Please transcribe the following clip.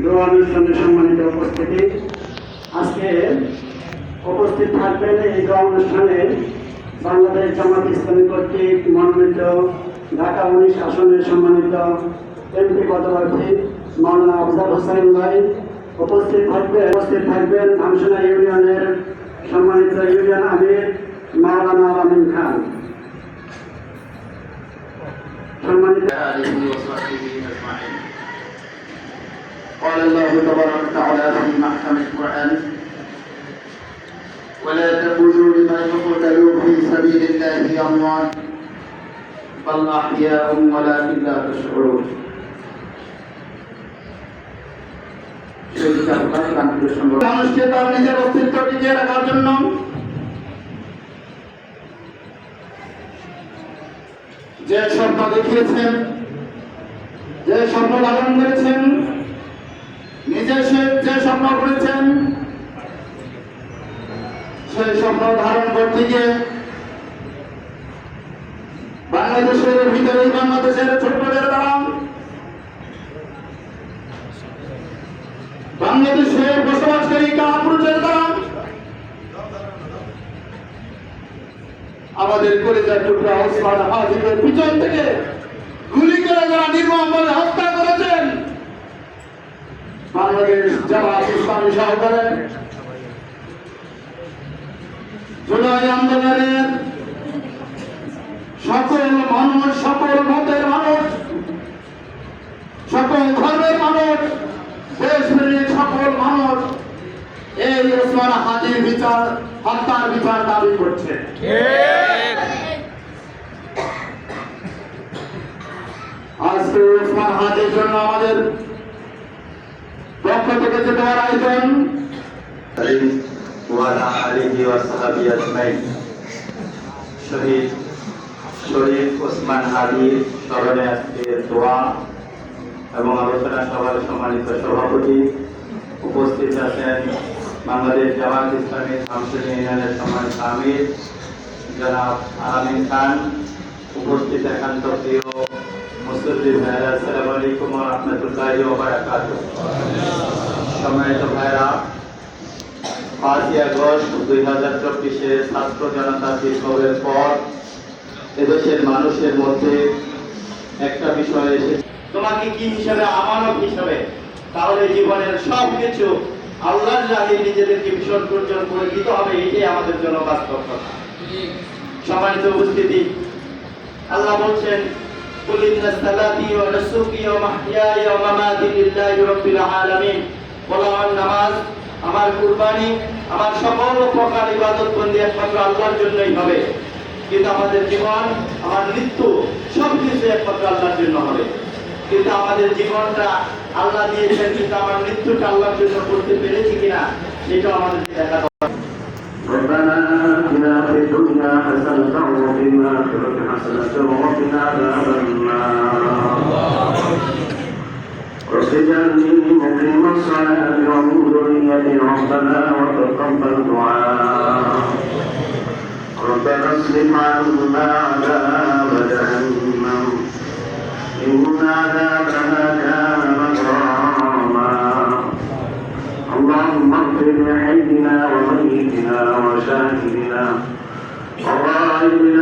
দোয়ানোর সঙ্গে সম্মানিত উপস্থিতি। আজকে উপস্থিত থাকবেন এই দোয়া অনুষ্ঠানে বাংলাদেশ জামাত ইসলামী কর্তৃক মনোনীত ঢাকা উনিশ আসনের সম্মানিত এমপি পদপ্রার্থী মাওলানা আফজাল হোসেন ভাই। উপস্থিত থাকবেন উপস্থিত থাকবেন ধামসোনা ইউনিয়নের সম্মানিত ইউনিয়ন আমির মাওলানা আলামিন খান। সম্মানিত قال الله تبارك وتعالى في محكم القرآن ولا تقولوا لمن يقتلوا في سبيل الله أموات بل أحياء ولكن لا تشعرون মানুষকে তার নিজের অস্তিত্ব টিকিয়ে রাখার জন্য যে স্বপ্ন দেখিয়েছেন যে স্বপ্ন লালন করেছেন নিজে যে স্বপ্ন করেছেন সেই স্বপ্ন ধারণ করতে গিয়ে বাংলাদেশের বাংলাদেশের বাংলাদেশে বসবাসকারী কাপুরুষের দ্বারা আমাদের কলেজার টুকরা ওসমান পিছন থেকে গুলি করে যারা নির্মমভাবে হত্যা বাংলাদেশ জামাত ইসলামী সহকারে জুলাই আন্দোলনের সকল মানুষ, সকল মতের মানুষ, সকল ধর্মের মানুষ, দেশপ্রেমিক সকল মানুষ এই ওসমান হাজির বিচার, হত্যার বিচার দাবি করছে। আজকে ওসমান হাজির জন্য আমাদের রেখেছে তোমার আয়োজন? শহীদ শরীফ ওসমান হাবির স্মরণে আজকের দোয়া এবং আলোচনা সভার সম্মানিত সভাপতি উপস্থিত আছেন বাংলাদেশ জামাত ইসলামী একান্ত প্রিয় মুসল্লি সম্মানিত ভাইরা পাঁচই আগস্ট দুই হাজার চব্বিশে ছাত্র জনতা বিপ্লবের পর এদেশের মানুষের মধ্যে একটা বিষয় এসেছে তোমাকে কি হিসাবে আমানত হিসাবে তাহলে জীবনের সব কিছু আল্লাহর রাহে নিজেদেরকে বিসর্জন করে দিতে হবে এটাই আমাদের জন্য বাস্তব কথা সম্মানিত উপস্থিতি আল্লাহ বলছেন قل إن صلاتي ونسكي ومحياي ومماتي لله رب العالمين বলো আমার নামাজ আমার কুরবানি আমার সকল প্রকার ইবাদত বন্দি একমাত্র আল্লাহর জন্যই হবে কিন্তু আমাদের জীবন আমার মৃত্যু সব কিছু একমাত্র আল্লাহর জন্য হবে কিন্তু আমাদের জীবনটা আল্লাহ দিয়েছেন কিন্তু আমার মৃত্যুটা আল্লাহর জন্য করতে পেরেছি কিনা সেটাও আমাদেরকে দেখা দরকার। ربنا آتنا في الدنيا حسنة وفي الآخرة حسنة وقنا عذاب النار اجعلني مقيم الصلاة ومن ذريتي ربنا وتقبل دعاء ربنا اصرف عنا عذاب جهنم إن عذابها كان مغراما اللهم اغفر لحينا وميتنا وشاهدنا وغائبنا